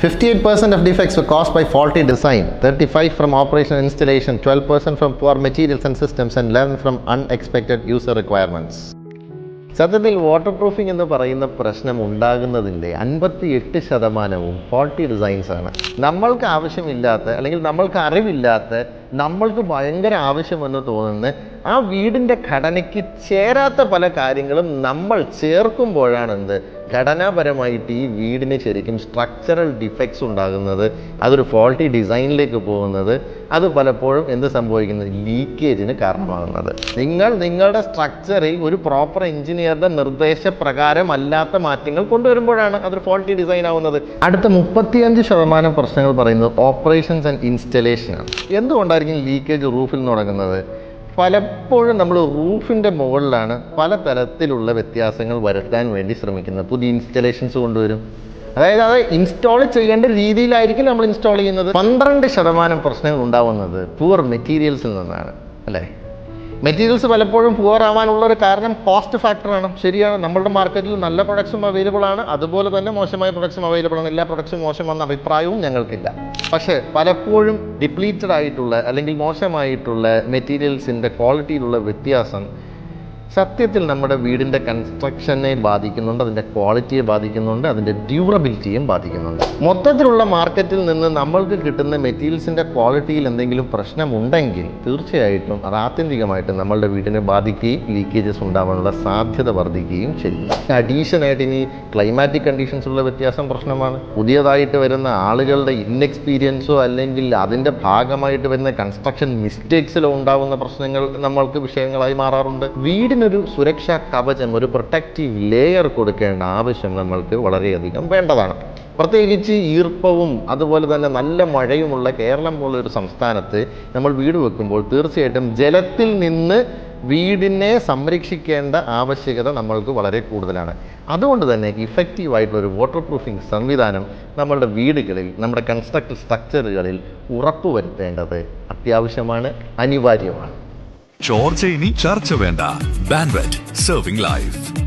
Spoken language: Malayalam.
58% of defects were caused by faulty design, 35 from operational installation, 12% from poor materials and systems, and 11 from unexpected user requirements. സത്യത്തിൽ വാട്ടർ പ്രൂഫിംഗ് എന്ന് പറയുന്ന പ്രശ്നം ഉണ്ടാകുന്നതിന്റെ അൻപത്തി എട്ട് ശതമാനവും ഫോൾട്ടി ഡിസൈൻസ് ആണ് നമ്മൾക്ക് ആവശ്യമില്ലാത്ത അല്ലെങ്കിൽ നമ്മൾക്ക് അറിവില്ലാത്ത നമ്മൾക്ക് ഭയങ്കര ആവശ്യമെന്ന് തോന്നുന്ന ആ വീടിന്റെ ഘടനയ്ക്ക് ചേരാത്ത പല കാര്യങ്ങളും നമ്മൾ ചേർക്കുമ്പോഴാണ് എന്ത് ഘടനാപരമായിട്ട് ഈ വീടിന് ശരിക്കും സ്ട്രക്ചറൽ ഡിഫക്ട്സ് ഉണ്ടാകുന്നത് അതൊരു ഫോൾട്ടി ഡിസൈനിലേക്ക് പോകുന്നത് അത് പലപ്പോഴും എന്ത് സംഭവിക്കുന്നത്? ലീക്കേജിന് കാരണമാകുന്നത്. നിങ്ങൾ നിങ്ങളുടെ സ്ട്രക്ചറിൽ ഒരു പ്രോപ്പർ എഞ്ചിനീയറുടെ നിർദ്ദേശപ്രകാരം അല്ലാത്ത മാറ്റങ്ങൾ കൊണ്ടുവരുമ്പോഴാണ് അതൊരു ഫോൾട്ടി ഡിസൈൻ ആവുന്നത്. അടുത്ത മുപ്പത്തിയഞ്ച് ശതമാനം പ്രശ്നങ്ങൾ പറയുന്നത് ഓപ്പറേഷൻസ് ആൻഡ് ഇൻസ്റ്റലേഷൻ ആണ്. എന്തുകൊണ്ടായിരിക്കും ലീക്കേജ് റൂഫിൽ തുടങ്ങുന്നത്. പലപ്പോഴും നമ്മൾ റൂഫിന്റെ മുകളിലാണ് പല തരത്തിലുള്ള വ്യത്യാസങ്ങൾ വരുത്താൻ വേണ്ടി ശ്രമിക്കുന്നത്. പുതിയ ഇൻസ്റ്റലേഷൻസ് കൊണ്ടുവരും. അതായത് അത് ഇൻസ്റ്റാൾ ചെയ്യേണ്ട രീതിയിലായിരിക്കും നമ്മൾ ഇൻസ്റ്റാൾ ചെയ്യുന്നത്. പന്ത്രണ്ട് ശതമാനം പ്രശ്നങ്ങൾ ഉണ്ടാവുന്നത് പൂർ മെറ്റീരിയൽസിൽ നിന്നാണ്. അല്ലേ? മെറ്റീരിയൽസ് പലപ്പോഴും പുവർ ആവാനുള്ള ഒരു കാരണം കോസ്റ്റ് ഫാക്ടറാണ് ശരിയാണ്. നമ്മളുടെ മാർക്കറ്റിൽ നല്ല പ്രൊഡക്ട്സും അവൈലബിൾ ആണ്. അതുപോലെ തന്നെ മോശമായ പ്രൊഡക്ട്സും അവൈലബിൾ ആണ്. എല്ലാ പ്രൊഡക്ട്സും മോശമെന്ന അഭിപ്രായവും ഞങ്ങൾക്കില്ല. പക്ഷേ പലപ്പോഴും ഡിപ്ലീറ്റഡ് ആയിട്ടുള്ള അല്ലെങ്കിൽ മോശമായിട്ടുള്ള മെറ്റീരിയൽസിന്റെ ക്വാളിറ്റിയിലുള്ള വ്യത്യാസം സത്യത്തിൽ നമ്മുടെ വീടിന്റെ കൺസ്ട്രക്ഷനെ ബാധിക്കുന്നുണ്ട് അതിന്റെ ക്വാളിറ്റിയെ ബാധിക്കുന്നുണ്ട് അതിന്റെ ഡ്യൂറബിലിറ്റിയും ബാധിക്കുന്നുണ്ട്. മൊത്തത്തിലുള്ള മാർക്കറ്റിൽ നിന്ന് നമ്മൾക്ക് കിട്ടുന്ന മെറ്റീരിയൽസിന്റെ ക്വാളിറ്റിയിൽ എന്തെങ്കിലും പ്രശ്നമുണ്ടെങ്കിൽ തീർച്ചയായിട്ടും അത് ആത്യന്തികമായിട്ട് നമ്മളുടെ വീടിനെ ബാധിക്കുകയും ലീക്കേജസ് ഉണ്ടാവാനുള്ള സാധ്യത വർദ്ധിക്കുകയും ചെയ്യും. അഡീഷനായിട്ട് ഇനി ക്ലൈമാറ്റിക് കണ്ടീഷൻസുള്ള വ്യത്യാസം പ്രശ്നമാണ്. പുതിയതായിട്ട് വരുന്ന ആളുകളുടെ ഇൻഎക്സ്പീരിയൻസോ അല്ലെങ്കിൽ അതിന്റെ ഭാഗമായിട്ട് വരുന്ന കൺസ്ട്രക്ഷൻ മിസ്റ്റേക്സിലോ ഉണ്ടാകുന്ന പ്രശ്നങ്ങൾ നമ്മൾക്ക് വിഷയങ്ങളായി മാറാറുണ്ട്. വീടിനൊരു സുരക്ഷാ കവചം ഒരു പ്രൊട്ടക്റ്റീവ് ലെയർ കൊടുക്കേണ്ട ആവശ്യം നമ്മൾക്ക് വളരെയധികം വേണ്ടതാണ്. പ്രത്യേകിച്ച് ഈർപ്പവും അതുപോലെ തന്നെ നല്ല മഴയുമുള്ള കേരളം പോലൊരു സംസ്ഥാനത്ത് നമ്മൾ വീട് വെക്കുമ്പോൾ തീർച്ചയായിട്ടും ജലത്തിൽ നിന്ന് വീടിനെ സംരക്ഷിക്കേണ്ട ആവശ്യകത നമ്മൾക്ക് വളരെ കൂടുതലാണ്. അതുകൊണ്ട് തന്നെ ഇഫക്റ്റീവായിട്ടുള്ളൊരു വാട്ടർ പ്രൂഫിംഗ് സംവിധാനം നമ്മളുടെ വീടുകളിൽ നമ്മുടെ കൺസ്ട്രക്ട് സ്ട്രക്ചറുകളിൽ ഉറപ്പുവരുത്തേണ്ടത് അത്യാവശ്യമാണ് അനിവാര്യമാണ്. ചോർച്ച ഇനി ചർച്ച വേണ്ട. ബാൻവെറ്റ് സെർവിംഗ് ലൈഫ്